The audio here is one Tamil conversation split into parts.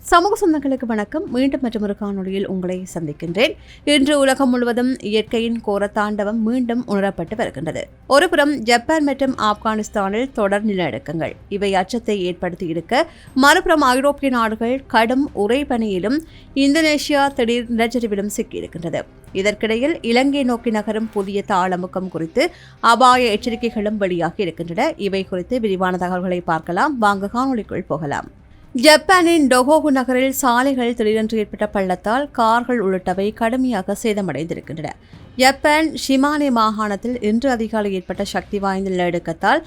சமூக சொந்தங்களுக்கு வணக்கம். மீண்டும் மற்றொரு காணொளியில் உங்களை சந்திக்கின்றேன். இன்று உலகம் முழுவதும் இயற்கையின் கோர தாண்டவம் மீண்டும் உணரப்பட்டு வருகின்றது. ஒருபுறம் ஜப்பான் மற்றும் ஆப்கானிஸ்தானில் தொடர் நிலநடுக்கங்கள். இவை அச்சத்தை ஏற்படுத்தி இருக்க மறுபுறம் ஐரோப்பிய நாடுகள் கடும் உரைபணியிலும் இந்தோனேஷியா திடீர் நிலச்சரிவிலும் சிக்கியிருக்கின்றது. இதற்கிடையில் இலங்கை நோக்கி நகரும் புதிய தாளமுகம் குறித்து அபாய எச்சரிக்கைகளும் வெளியாகி இருக்கின்றன. இவை குறித்து விரிவான தகவல்களை பார்க்கலாம். வாங்க காணொளிக்குள் போகலாம். ஜப்பானின் டொகோகு நகரில் சாலைகள் திடீரென்று ஏற்பட்ட பள்ளத்தால் கார்கள் உள்ளிட்டவை கடுமையாக சேதமடைந்திருக்கின்றன. ஜப்பான் ஷிமானே மாகாணத்தில் இன்று அதிகாலை ஏற்பட்ட சக்தி வாய்ந்த நிலநடுக்கத்தால்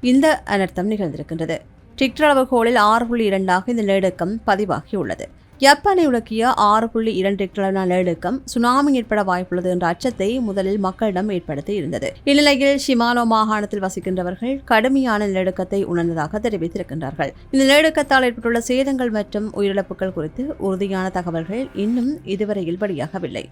இந்த அனர்த்தம் நிகழ்ந்திருக்கின்றது. டிக்டர் அளவுகோலில் ஆறு புள்ளி இரண்டாக இந்த நிலநடுக்கம் பதிவாகியுள்ளது. ஜப்பானை உலக்கிய ஆறு புள்ளி இரண்டு ரெக்டர் நிலநடுக்கம் சுனாமி ஏற்பட வாய்ப்புள்ளது என்ற அச்சத்தை முதலில் மக்களிடம் ஏற்படுத்தி இருந்தது. இந்நிலையில் ஷிமானோ மாகாணத்தில் வசிக்கின்றவர்கள் கடுமையான நிலநடுக்கத்தை உணர்ந்ததாக தெரிவித்திருக்கின்றார்கள். இந்த நிலநடுக்கத்தால் ஏற்பட்டுள்ள சேதங்கள் மற்றும் உயிரிழப்புகள் குறித்து உறுதியான தகவல்கள் இன்னும் இதுவரையில் வெளியாகவில்லை.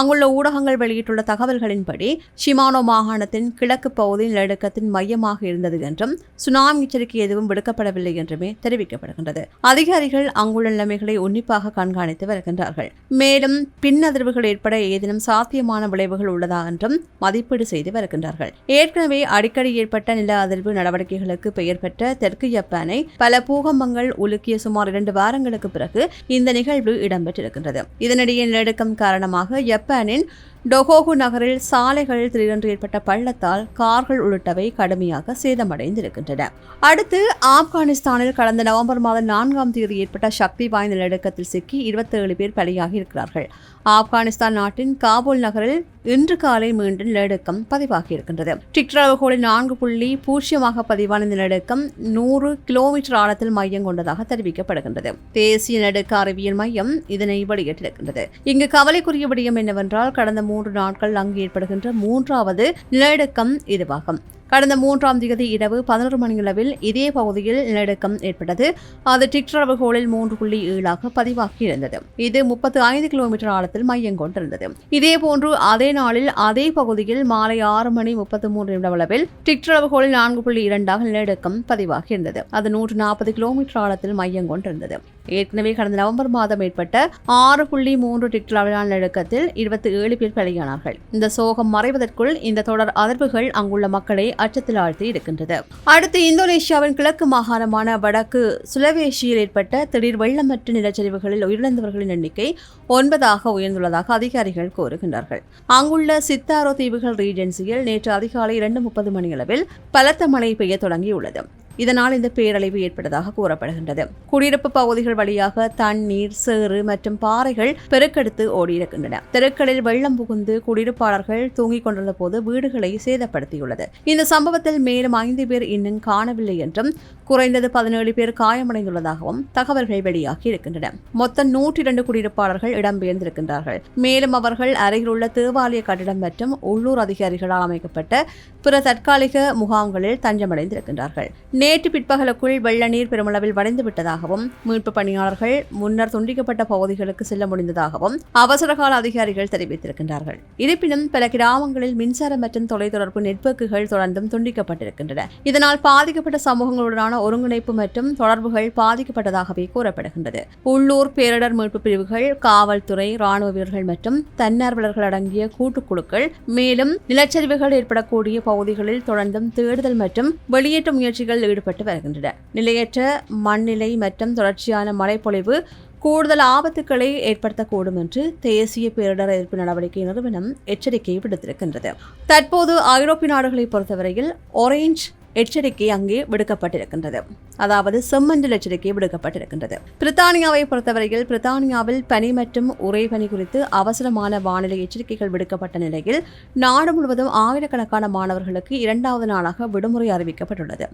அங்குள்ள ஊடகங்கள் வெளியிட்டுள்ள தகவல்களின்படி ஷிமானோ மாகாணத்தின் கிழக்கு பகுதி நிலநடுக்கத்தின் மையமாக இருந்தது என்றும் சுனாமி எச்சரிக்கை எதுவும் விடுக்கப்படவில்லை என்றுமே தெரிவிக்கப்படுகின்றது. அதிகாரிகள் அங்குள்ள நிலைமைகளை உன்னிப்பாக உன்னிப்பாக கண்காணித்து வருகின்றார்கள். மேலும் பின் அதிர்வுகள் ஏற்பட ஏதேனும் சாத்தியமான விளைவுகள் உள்ளதா என்றும் மதிப்பீடு செய்து வருகின்றார்கள். ஏற்கனவே அடிக்கடி ஏற்பட்ட நில அதிர்வு நடவடிக்கைகளுக்கு பெயர் பெற்ற தெற்கு ஜப்பானை பல பூகம்பங்கள் உலுக்கிய சுமார் இரண்டு வாரங்களுக்கு பிறகு இந்த நிகழ்வு இடம்பெற்றிருக்கின்றது. இதனிடையே நிலநடுக்கம் காரணமாக ஜப்பானின் டொகோகு நகரில் சாலைகளில் திடீரென்று ஏற்பட்ட பள்ளத்தால் கார்கள் உள்ளிட்டவை கடுமையாக சேதமடைந்திருக்கின்றன. அடுத்து ஆப்கானிஸ்தானில் கடந்த நவம்பர் மாதம் நான்காம் தேதி ஏற்பட்ட சக்தி வாய்ந்த நிலநடுக்கத்தில் சிக்கி இருபத்தேழு பேர் பலியாகி இருக்கிறார்கள். ஆப்கானிஸ்தான் நாட்டின் காபூல் நகரில் இன்று காலை மீண்டும் நிலநடுக்கம் பதிவாகியிருக்கின்றது. டிக்டர் அளவுகோலில் நான்கு புள்ளி பூஜ்ஜியமாக பதிவான நிலநடுக்கம் நூறு கிலோமீட்டர் ஆழத்தில் மையம் கொண்டதாக தெரிவிக்கப்படுகின்றது. தேசிய நடுக்க அறிவியல் மையம் இதனை வெளியிட்டிருக்கின்றது. இங்கு கவலைக்குரிய விடயம் என்னவென்றால் கடந்த மூன்று நாட்கள் அங்கு ஏற்படுகின்ற மூன்றாவது நிலநடுக்கம் இதுவாகும். கடந்த மூன்றாம் தேதி இரவு பதினொரு மணியளவில் இதே பகுதியில் நிலநடுக்கம் ஏற்பட்டது. அது டிக்டர் அளவுகோலில் மூன்று புள்ளி ஏழாக பதிவாகியிருந்தது. இது முப்பத்து ஐந்து கிலோமீட்டர் ஆழத்தில் மையம் கொண்டிருந்தது. இதேபோன்று அதே நாளில் அதே பகுதியில் மாலை ஆறு மணி முப்பத்தி மூன்று நிமிடம் அளவில் டிக்டர் அளவுகோலில் நான்கு புள்ளி இரண்டாக நிலநடுக்கம் பதிவாகியிருந்தது. அது நூற்று நாற்பது கிலோமீட்டர் ஆழத்தில் மையம் கொண்டிருந்தது. ஏற்கனவே கடந்த நவம்பர் மாதம் ஏற்பட்ட ஆறு புள்ளி மூன்று டிக்டர் அளவிலான நடுக்கத்தில் இருபத்தி ஏழு பேர் பலியானார்கள். இந்த சோகம் மறைவதற்குள் இந்த தொடர் அதிர்வுகள் அங்குள்ள மக்களை அச்சத்தில் ஆழ்த்தி இருக்கின்றது. அடுத்து இந்தோனேஷியாவின் கிழக்கு மாகாணமான வடக்கு சுலவேஷியில் ஏற்பட்ட திடீர் வெள்ளம் மற்றும் நிலச்சரிவுகளில் உயிரிழந்தவர்களின் எண்ணிக்கை ஒன்பதாக உயர்ந்துள்ளதாக அதிகாரிகள் கூறுகின்றார்கள். அங்குள்ள சித்தாரோ தீவுகள் ரீஜென்சியில் நேற்று அதிகாலை இரண்டு முப்பது மணியளவில் பலத்த மழை பெய்ய தொடங்கியுள்ளது. இதனால் இந்த பேரழிவு ஏற்பட்டதாக கூறப்படுகின்றது. குடியிருப்பு பகுதிகள் வழியாக தண்ணீர் சேறு மற்றும் பாறைகள் பெருக்கெடுத்து ஓடியிருக்கின்றன. தெருக்களில் வெள்ளம் புகுந்து குடியிருப்பாளர்கள் தூங்கிக் கொண்டிருந்த போது வீடுகளை சேதப்படுத்தியுள்ளது. இந்த சம்பவத்தில் மேலும் ஐந்து பேர் இன்னும் காணவில்லை என்றும் குறைந்தது பதினேழு பேர் காயமடைந்துள்ளதாகவும் தகவல்கள் வெளியாகி இருக்கின்றன. மொத்தம் நூற்றி இரண்டு குடியிருப்பாளர்கள் இடம்பெயர்ந்திருக்கின்றார்கள் மேலும் அவர்கள் அருகிலுள்ள தேவாலய கட்டிடம் மற்றும் உள்ளூர் அதிகாரிகளால் அமைக்கப்பட்ட பிற தற்காலிக முகாம்களில் தஞ்சமடைந்திருக்கின்றார்கள். நேற்று பிற்பகலுக்குள் வெள்ள நீர் பெருமளவில் வடைந்து விட்டதாகவும் மீட்பு பணியாளர்கள் முன்னர் துண்டிக்கப்பட்ட பகுதிகளுக்கு செல்ல முடிந்ததாகவும் அவசரகால அதிகாரிகள் தெரிவித்திருக்கின்றார்கள். இருப்பினும் பல கிராமங்களில் மின்சாரம் மற்றும் தொலைத்தொடர்பு நெட்வொர்க்குகள் தொடர்ந்தும் துண்டிக்கப்பட்டிருக்கின்றன. இதனால் பாதிக்கப்பட்ட சமூகங்களுடனான ஒருங்கிணைப்பு மற்றும் தொடர்புகள் பாதிக்கப்பட்டதாகவே கூறப்படுகின்றது. உள்ளூர் பேரிடர் மீட்பு பிரிவுகள் காவல்துறை ராணுவ வீரர்கள் மற்றும் தன்னார்வலர்கள் அடங்கிய கூட்டுக்குழுக்கள் மேலும் நிலச்சரிவுகள் ஏற்படக்கூடிய பகுதிகளில் தொடர்ந்தும் தேடுதல் மற்றும் வெளியேற்ற முயற்சிகள் ஈடுபட்டு வருகின்றன. நிலையற்ற மண்ணிலை மற்றும் தொடர்ச்சியான மழைப்பொழிவு கூடுதல் ஆபத்துக்களை ஏற்படுத்தக்கூடும் என்று தேசிய பேரிடர் எதிர்ப்பு நடவடிக்கை நிறுவனம் எச்சரிக்கை விடுத்திருக்கின்றது. தற்போது ஐரோப்பிய நாடுகளை பொறுத்தவரையில் ஒரேஞ்ச் எச்சரிக்கை அங்கே விடுக்கப்பட்டிருக்கின்றது. அதாவது செம்மஞ்சள் எச்சரிக்கை விடுக்கப்பட்டிருக்கின்றது. பிரித்தானியாவை பொறுத்தவரையில் பிரித்தானியாவில் பனி மற்றும் உறைபனி குறித்து அவசரமான வானிலை எச்சரிக்கைகள் விடுக்கப்பட்ட நிலையில் நாடு முழுவதும் ஆயிரக்கணக்கான மாணவர்களுக்கு இரண்டாவது நாளாக விடுமுறை அறிவிக்கப்பட்டுள்ளது.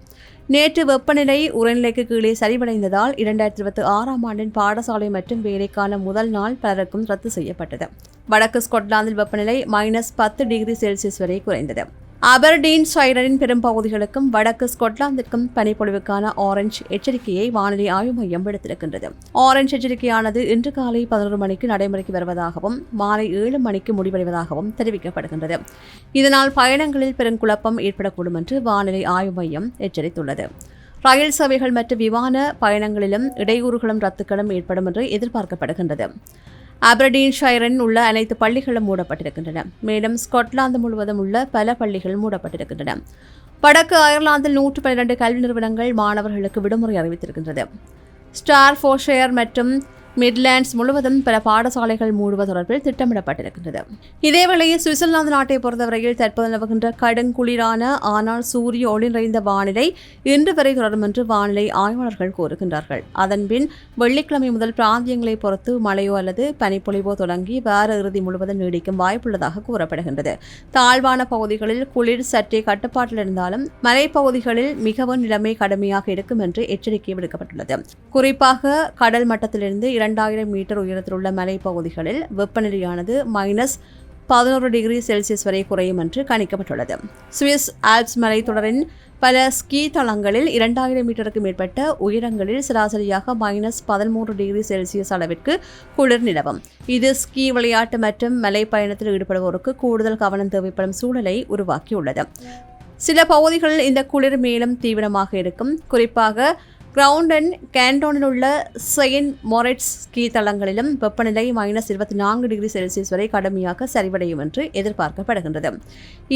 நேற்று வெப்பநிலை உரைநிலைக்கு கீழே சரிவடைந்ததால் இரண்டாயிரத்தி இருபத்தி ஆறாம் ஆண்டின் பாடசாலை மற்றும் வேலைக்கான முதல் நாள் பலருக்கும் ரத்து செய்யப்பட்டது. வடக்கு ஸ்கொட்லாந்தில் வெப்பநிலை மைனஸ் பத்து டிகிரி செல்சியஸ் வரை குறைந்தது. அபர்டீன் ஷைரரின் பெரும் பகுதிகளுக்கும் வடக்கு ஸ்கொட்லாந்திற்கும் பனிப்பொழிவுக்கான ஆரஞ்சு எச்சரிக்கையை வானிலை ஆய்வு மையம் விடுத்திருக்கின்றது. ஆரஞ்சு எச்சரிக்கையானது இன்று காலை பதினோரு மணிக்கு நடைமுறைக்கு வருவதாகவும் மாலை ஏழு மணிக்கு முடிவடைவதாகவும் தெரிவிக்கப்படுகின்றது. இதனால் பயணங்களில் பெரும் குழப்பம் ஏற்படக்கூடும் என்று வானிலை ஆய்வு மையம் எச்சரித்துள்ளது. ரயில் சேவைகள் மற்றும் விமான பயணங்களிலும் இடையூறுகளும் ரத்துக்களும் ஏற்படும் என்று எதிர்பார்க்கப்படுகின்றது. அபர்டீன்ஷயரின் உள்ள அனைத்து பள்ளிகளும் மூடப்பட்டிருக்கின்றன. மேலும் ஸ்காட்லாந்து முழுவதும் உள்ள பல பள்ளிகள் மூடப்பட்டிருக்கின்றன. வடக்கு அயர்லாந்தில் நூற்று பன்னிரண்டு கல்வி நிறுவனங்கள் மாணவர்களுக்கு விடுமுறை அறிவித்திருக்கின்றது. ஸ்டார் ஃபோஷேர் மற்றும் மிட்லேண்ட்ஸ் முழுவதும் பல பாடசாலைகள் மூடுவது தொடர்பில் திட்டமிடப்பட்டிருக்கின்றது. இதேவேளையில் சுவிட்சர்லாந்து நாட்டை பொறுத்தவரையில் தற்போது நிலவுகின்ற கடுங்குளிரான ஆனால் சூரிய ஒளி நிறைந்த வானிலை இன்று வரை தொடரும் என்று வானிலை ஆய்வாளர்கள் கூறுகின்றார்கள். அதன்பின் வெள்ளிக்கிழமை முதல் பிராந்தியங்களை பொறுத்து மழையோ அல்லது பனிப்பொழிவோ தொடங்கி வார இறுதி முழுவதும் நீடிக்கும் வாய்ப்புள்ளதாக கூறப்படுகின்றது. தாழ்வான பகுதிகளில் குளிர் சற்றே கட்டுப்பாட்டில் இருந்தாலும் மலைப்பகுதிகளில் மிகவும் நிலைமை கடுமையாக இருக்கும் என்று எச்சரிக்கை விடுக்கப்பட்டுள்ளது. குறிப்பாக கடல் மட்டத்திலிருந்து இரண்டு இரண்டாயிரம் மீட்டர் உயரத்தில் உள்ள மலைப்பகுதிகளில் வெப்பநிலையானது மைனஸ் பதினோரு டிகிரி செல்சியஸ் வரை குறையும் என்று கணிக்கப்பட்டுள்ளது. சுவிஸ் ஆல்ப்ஸ் மலைத்தொடரின் பல ஸ்கீ தளங்களில் இரண்டாயிரம் மீட்டருக்கு மேற்பட்ட உயரங்களில் சராசரியாக மைனஸ் பதிமூன்று டிகிரி செல்சியஸ் அளவிற்கு குளிர் நிலவும். இது ஸ்கீ விளையாட்டு மற்றும் மலை பயணத்தில் ஈடுபடுவோருக்கு கூடுதல் கவனம் தேவைப்படும் சூழலை உருவாக்கியுள்ளது. சில பகுதிகளில் இந்த குளிர் மேலும் தீவிரமாக இருக்கும். குறிப்பாக கிரவுண்டன் கேண்டோனில் உள்ள செயின்ட் மொரெட்ஸ் ஸ்கீ தளங்களிலும் வெப்பநிலை மைனஸ் இருபத்தி நான்கு டிகிரி செல்சியஸ் வரை கடுமையாக சரிவடையும் என்று எதிர்பார்க்கப்படுகின்றது.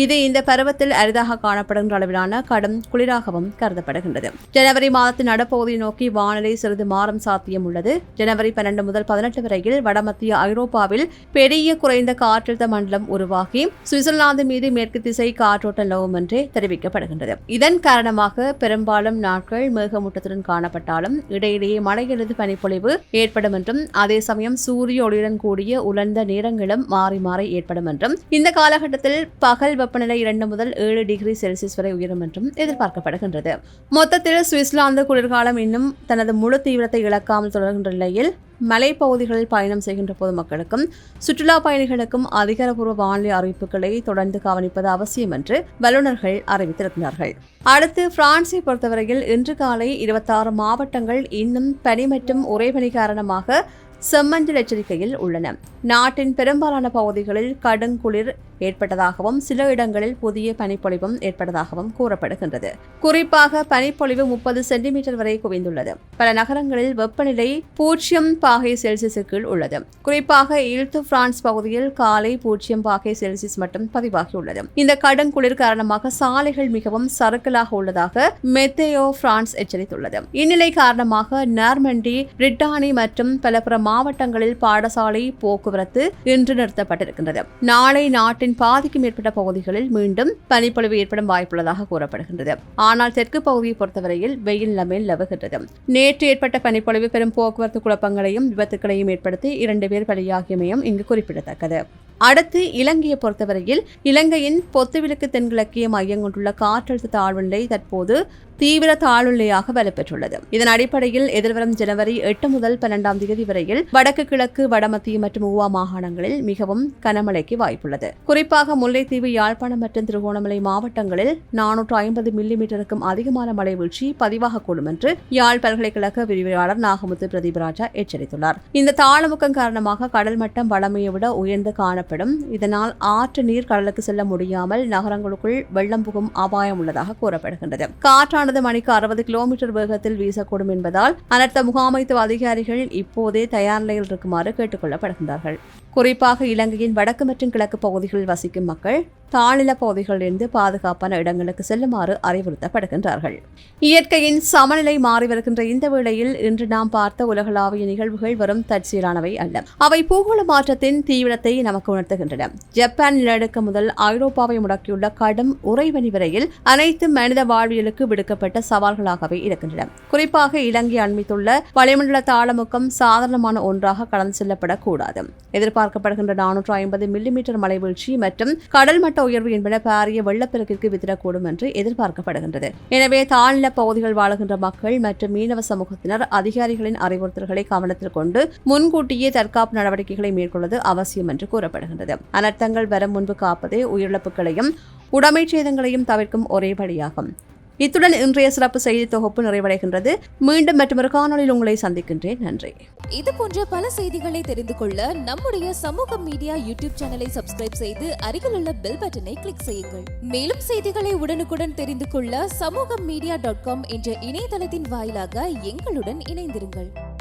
இது இந்த பருவத்தில் அரிதாக காணப்படுகின்ற அளவிலான கடும் குளிராகவும் கருதப்படுகின்றது. ஜனவரி மாதத்தின் நடுப்பகுதியை நோக்கி வானிலை சிறிது மாறும் சாத்தியம் உள்ளது. ஜனவரி பன்னெண்டு முதல் பதினெட்டு வரையில் வடமத்திய ஐரோப்பாவில் பெரிய குறைந்த காற்றழுத்த மண்டலம் உருவாகி சுவிட்சர்லாந்து மீது மேற்கு திசை காற்றோட்டம் நிலவும் என்றே தெரிவிக்கப்படுகின்றது. இதன் காரணமாக பெரும்பாலும் நாட்கள் மேகமூட்டத்துடன் காணப்பட்டாலும் இடையிடையே மழை அல்லது பனிப்பொழிவு ஏற்படும் என்றும் அதே சமயம் சூரிய ஒளியுடன் கூடிய உலர்ந்த நேரங்களும் மாறி மாறி ஏற்படும் என்றும் இந்த காலகட்டத்தில் பகல் வெப்பநிலை இரண்டு முதல் ஏழு டிகிரி செல்சியஸ் வரை உயரும் என்றும் எதிர்பார்க்கப்படுகின்றது. மொத்தத்தில் சுவிட்சர்லாந்து குளிர்காலம் இன்னும் தனது முழு தீவிரத்தை இழக்காமல் தொடர்கின்ற நிலையில் மலைப்பகுதிகளில் பயணம் செய்கின்ற பொதுமக்களுக்கும் சுற்றுலா பயணிகளுக்கும் அதிகாரப்பூர்வ வானிலை அறிவிப்புகளை தொடர்ந்து கவனிப்பது அவசியம் என்று வல்லுநர்கள் அறிவித்திருக்கிறார்கள். அடுத்து பிரான்ஸை பொறுத்தவரையில் இன்று காலை இருபத்தாறு மாவட்டங்கள் இன்னும் பனி மற்றும் உறைபனி காரணமாக செம்மஞ்சள் எச்சரிக்கையில் உள்ளன. நாட்டின் பெரும்பாலான பகுதிகளில் கடுங்குளிர் ஏற்பட்டதாகவும் சில இடங்களில் புதிய பனிப்பொழிவும் ஏற்பட்டதாகவும் கூறப்படுகின்றது. குறிப்பாக பனிப்பொழிவு முப்பது சென்டிமீட்டர் வரை குவிந்துள்ளது. பல நகரங்களில் வெப்பநிலை பூஜ்ஜியம் பாகை செல்சியஸுக்கு உள்ளது. குறிப்பாக இல்து பிரான்ஸ் பகுதியில் காலை பூஜ்ஜியம் பாகை செல்சியஸ் மட்டும் பதிவாகியுள்ளது. இந்த கடும் குளிர் காரணமாக சாலைகள் மிகவும் சறுக்கலாக உள்ளதாக மெத்தேயோ பிரான்ஸ் எச்சரித்துள்ளது. இந்நிலை காரணமாக நார்மண்டி பிரிட்டானி மற்றும் பல பிற மாவட்டங்களில் பாடசாலை போக்குவரத்து இன்று நிறுத்தப்பட்டிருக்கின்றது. நாளை நாட்டின் பாதிக்கும் மேற்பட்ட பகுதிகளில் மீண்டும் பனிப்பொழிவு ஏற்படும் வாய்ப்புள்ளதாக கூறப்படுகின்றது. ஆனால் தெற்கு பகுதியை பொறுத்தவரையில் வெயில் நிலைமை நிலவுகின்றது. நேற்று ஏற்பட்ட பனிப்பொழிவு பெரும் போக்குவரத்து குழப்பங்களையும் விபத்துக்களையும் ஏற்படுத்தி இரண்டு பேர் பலியாகியமையும் இங்கு குறிப்பிடத்தக்கது. அடுத்து இலங்கையை பொறுத்தவரையில் இலங்கையின் பொத்துவிலக்கு தென்கிழக்கிய மையம் கொண்டுள்ள காற்றழுத்த தாழ்வு நிலை தற்போது தீவிர தாழ்வுநிலையாக வலுப்பெற்றுள்ளது. இதன் அடிப்படையில் எதிர்வரும் ஜனவரி எட்டு முதல் பன்னெண்டாம் தேதி வரையில் வடக்கு கிழக்கு வடமத்திய மற்றும் ஊவா மாகாணங்களில் மிகவும் கனமழைக்கு வாய்ப்புள்ளது. குறிப்பாக முல்லைத்தீவு யாழ்ப்பாணம் மற்றும் திருகோணமலை மாவட்டங்களில் நானூற்று ஐம்பது மில்லி மீட்டருக்கும் அதிகமான மழை வீழ்ச்சி பதிவாகக்கூடும் என்று யாழ் பல்கலைக்கழக விரிவாளர் நாகமுத்து பிரதீபராஜா எச்சரித்துள்ளார். இந்த தாளமுக்கம் காரணமாக கடல் மட்டம் வளமையை விட உயர்ந்து காணப்படும் ஏற்படும் இதனால் ஆற்று நீர் கடலுக்கு செல்ல முடியாமல் நகரங்களுக்குள் வெள்ளம் புகும் அபாயம் உள்ளதாக கூறப்படுகின்றது. காற்றானது மணிக்கு அறுபது கிலோமீட்டர் வேகத்தில் வீசக்கூடும் என்பதால் அனர்த்த முகாமைத்துவ அதிகாரிகள் இப்போதே தயார் நிலையில் இருக்குமாறு கேட்டுக் கொள்ளப்படுகின்றார்கள் குறிப்பாக இலங்கையின் வடக்கு மற்றும் கிழக்கு பகுதிகளில் வசிக்கும் மக்கள் தாழ்நில பகுதிகளிலிருந்து பாதுகாப்பான இடங்களுக்கு செல்லுமாறு அறிவுறுத்தப்படுகின்றார்கள். இயற்கையின் சமநிலை மாறி வருகின்ற இந்த வேளையில் இன்று நாம் பார்த்த உலகளாவிய நிகழ்வுகள் வரும் தற்சீரானவை அல்ல. அவை பூகோள மாற்றத்தின் தீவிரத்தை நமக்கு உணர்த்துகின்றன. ஜப்பான் நிலநடுக்கம் முதல் ஐரோப்பாவை முடக்கியுள்ள கடும் உறைவனி வரையில் அனைத்து மனித வாழ்வியலுக்கு விடுக்கப்பட்ட சவால்களாகவே இருக்கின்றன. குறிப்பாக இலங்கை அண்மித்துள்ள வளிமண்டல தாளமுக்கம் சாதாரணமான ஒன்றாக கடந்து செல்லப்படக்கூடாது. எதிர்பார்க்கப்படுகின்ற நானூற்று ஐம்பது மில்லிமீட்டர் மழை வீழ்ச்சி மற்றும் கடல் மட்ட உயர்வு என்பன பாரிய வெள்ளப்பெருக்கிற்கு வித்திடக்கூடும் என்று எதிர்பார்க்கப்படுகின்றது. எனவே தாழ்நில பகுதிகள் வாழுகின்ற மக்கள் மற்றும் மீனவ சமூகத்தினர் அதிகாரிகளின் அறிவுறுத்தல்களை கவனத்தில் கொண்டு முன்கூட்டியே தற்காப்பு நடவடிக்கைகளை மேற்கொள்வது அவசியம் என்று கூறப்படுகின்றது அனர்த்தங்கள் வர முன்பு காப்பதே உயிரிழப்புகளையும் உடைமைச் சேதங்களையும் தவிர்க்கும் ஒரே வழியாகும். இத்துடன் இன்றைய சிறப்பு செய்தி தொகுப்பு நிறைவடைகின்றது. மீண்டும் மற்றொரு காணொலியில் உங்களை சந்திக்கின்றேன். நன்றி. இது போன்ற பல செய்திகளை தெரிந்து கொள்ள நம்முடைய சமூக மீடியா யூடியூப் சேனலை சப்ஸ்கிரைப் செய்து அருகில் உள்ள பெல் பட்டனை கிளிக் செய்யுங்கள். மேலும் செய்திகளை உடனுக்குடன் தெரிந்து கொள்ள சமூக மீடியா டாட் காம் என்ற இணையதளத்தின் வாயிலாக எங்களுடன் இணைந்திருங்கள்.